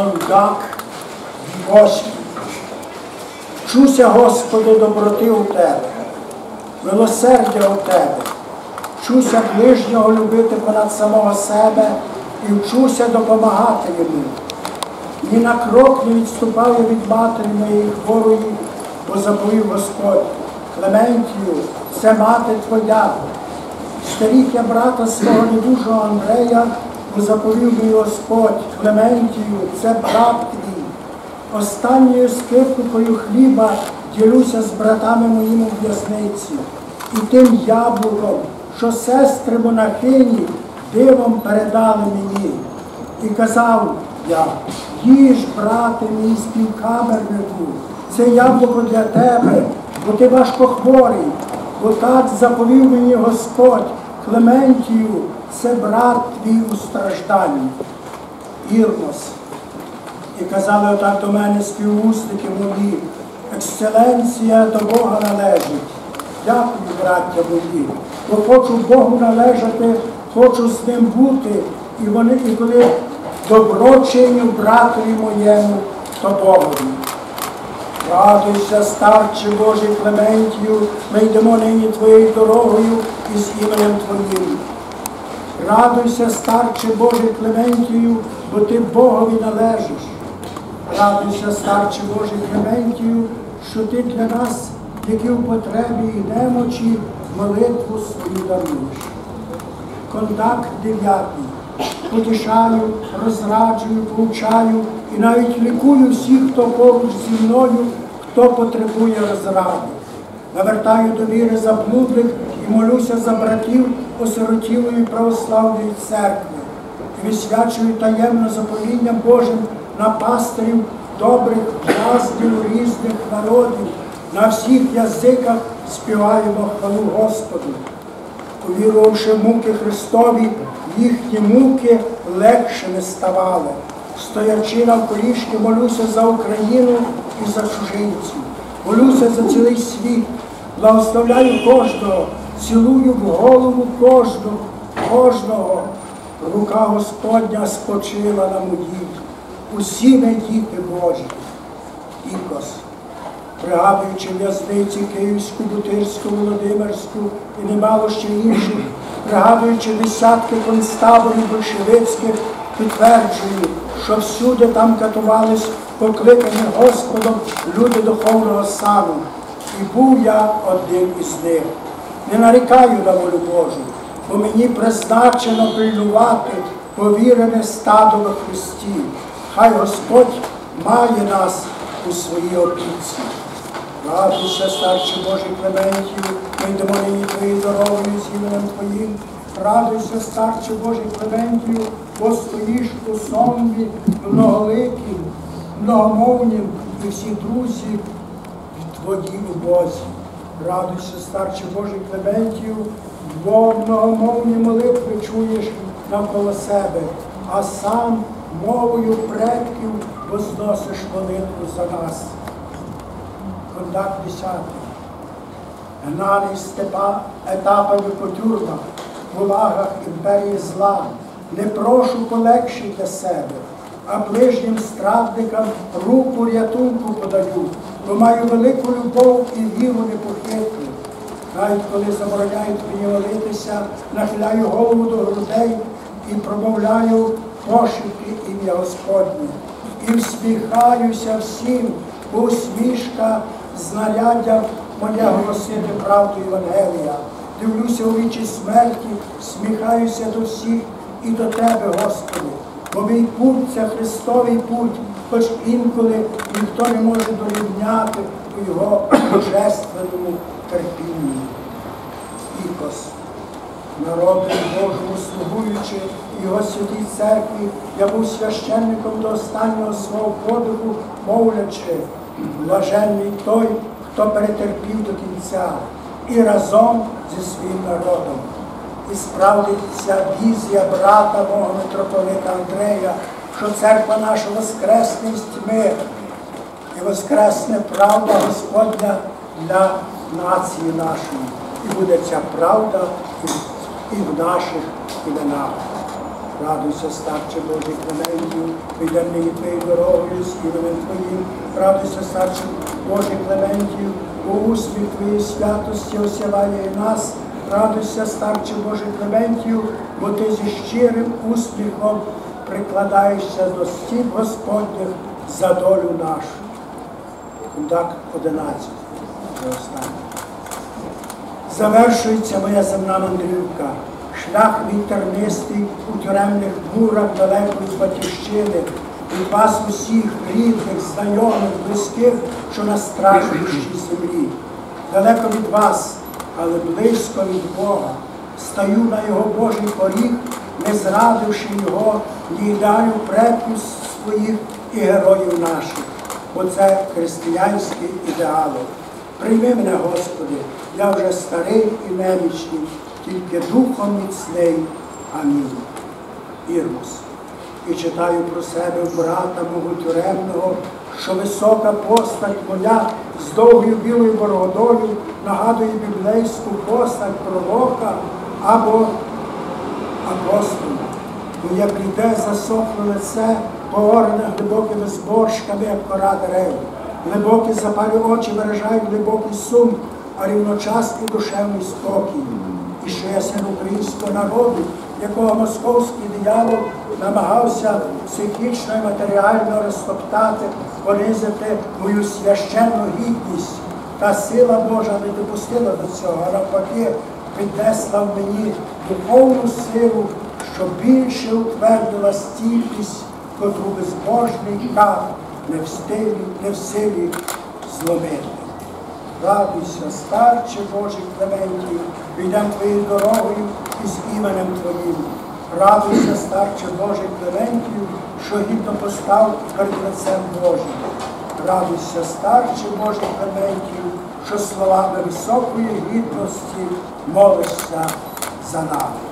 Кондак Господь. Чуся, Господи, доброти у Тебе, милосердя у Тебе. Вчуся ближнього любити понад самого себе і вчуся допомагати йому. Ні на крок не відступаю від матері моєї хворої, бо заповів Господь. Клементію, це мати твоя. Старіх я брата свого недужого Андрея, заповів мій Господь. Клементію, це брат твій. Останньою скипкою хліба ділюся з братами моїми в в'язниці і тим яблуком, що сестри монахині дивом передали мені. І казав я, їж, брате мій співкамернику, це яблуко для тебе, бо ти важко хворий, бо так заповів мені Господь, Клементію, це брат твій у стражданні. Ірмос. І казали отак до мене співусники мої, ексцеленція до Бога належить. Дякую, браття мої, бо хочу Богу належати, хочу з ним бути, і вони, і коли добро братові моєму, то Богові. Радуйся, старче Божий Клементію, ми йдемо нині твоєю дорогою і з іменем Твоїм. Радуйся, старче Божий Клементію, бо ти Богові належиш. Радуйся, старче Божий Клементію, що ти для нас, які в потребі і немочі, молитву свою даруєш. Контакт дев'ятий. Потішаю, розраджую, повчаю і навіть лікую всіх, хто поруч зі мною, хто потребує розради. Навертаю до віри заблудлих і молюся за братів осиротілої православної церкви. І висвячую таємно заповінням Божим на пастирів добрих яздів різних народів, на всіх язиках співаємо хвалу Господу. Увірувавши муки Христові, їхні муки легше не ставали. Стоячи на колішки, молюся за Україну і за чужинців. Молюся за цілий світ, благословляю кожного, цілую в голову кожного, кожного. Рука Господня спочила на моїй. Усі ми діти Божі. Ікос пригадуючи в'язниці Київську, Бутирську, Володимирську і немало ще інших, пригадуючи десятки концтаборів большевицьких, підтверджую, що всюди там катувались покликані Господом люди духовного сану. І був я один із них. Не нарікаю на волю Божу, бо мені призначено пильнувати повірене стадо во Христі. Хай Господь має нас у своїй опіці. Радуйся, старче Божий Клементію, ми йдемо нині твоєю дорогою з іменем Твоїм. Радуйся, старче Божий Клементію, бо стоїш у сонмі многоликим, многомовнім і всі друзі в Твоїй Бозі. Радуйся, старче Божий Клементію, бо многомовні молитви чуєш навколо себе, а сам мовою предків возносиш молитву за нас. Кондак 10. Гнаний степа етапами по тюрмах, в лагах імперії зла. Не прошу полегші для себе, а ближнім страдникам руку рятунку подаю, бо маю велику любов і віру непохитну. Навіть коли забороняють мені молитися, нахиляю голову до грудей і промовляю пошепки ім'я Господнє. І всміхаюся всім, бо усмішка знаряддя моє голосити правду Євангелія. Дивлюся у вічі смерті, сміхаюся до всіх і до Тебе, Господи. Бо мій путь це Христовий путь, хоч інколи ніхто не може дорівняти у його божественному терпінні. Ікос народу Божому слугуючи його святій церкві, я був священником до останнього свого подиху, мовлячи, блаженний той, хто перетерпів до кінця, і разом зі своїм народом. І справдиться візія брата мого митрополита Андрея, що церква наша воскресне з тьми і воскресне правда Господня для нації нашої. І буде ця правда і в наших іменах. Радуйся, старче Божий Клементію, нині твоєю дорогою з іменем Твоїм. Радуйся, старче Божий Клементію, бо усміх Твоєї святості осяває нас. Радуйся, старче Божий Клементію, бо ти зі щирим усміхом прикладаєшся до стін Господніх за долю нашу. Контакт 11. Це. Завершується моя земна мандрівка. Шлях мій тернистий у тюремних бурах далеко з батьківщини. Від вас усіх рідних, знайомих, близьких, що на страждущій землі. Далеко від вас, але близько від Бога. Стаю на його Божий поріг, не зрадивши його, ідеалів предків своїх і героїв наших. Бо це християнські ідеали. Прийми мене, Господи, я вже старий і немічний, тільки духом міцний. Амінь. Ірмус. І читаю про себе брата мого тюремного, що висока постать моя з довгою білою бородою нагадує біблейську постать пророка або апостола. Моє бліде засохле лице, поорене глибокими зборщиками, як кора дерев. Глибокі запалі очі виражають глибокий сум, а рівночас і душевний спокій. І що я син українського народу, якого московський диявол намагався психічно і матеріально розтоптати, понизити мою священну гідність. Та сила Божа не допустила до цього, а навпаки, піднесла в мені духовну силу, що більше утвердила стійкість, котру безбожний кат не в стилі, не в силі зломити. Радуйся, старче Божий Клементій, підемо твоєю дорогою з іменем Твоїм. Радуйся, старче Божий Клементію, що гідно постав перед лицем Божим. Радуйся, старче Божий Клементію, що словами високої гідності молишся за нами.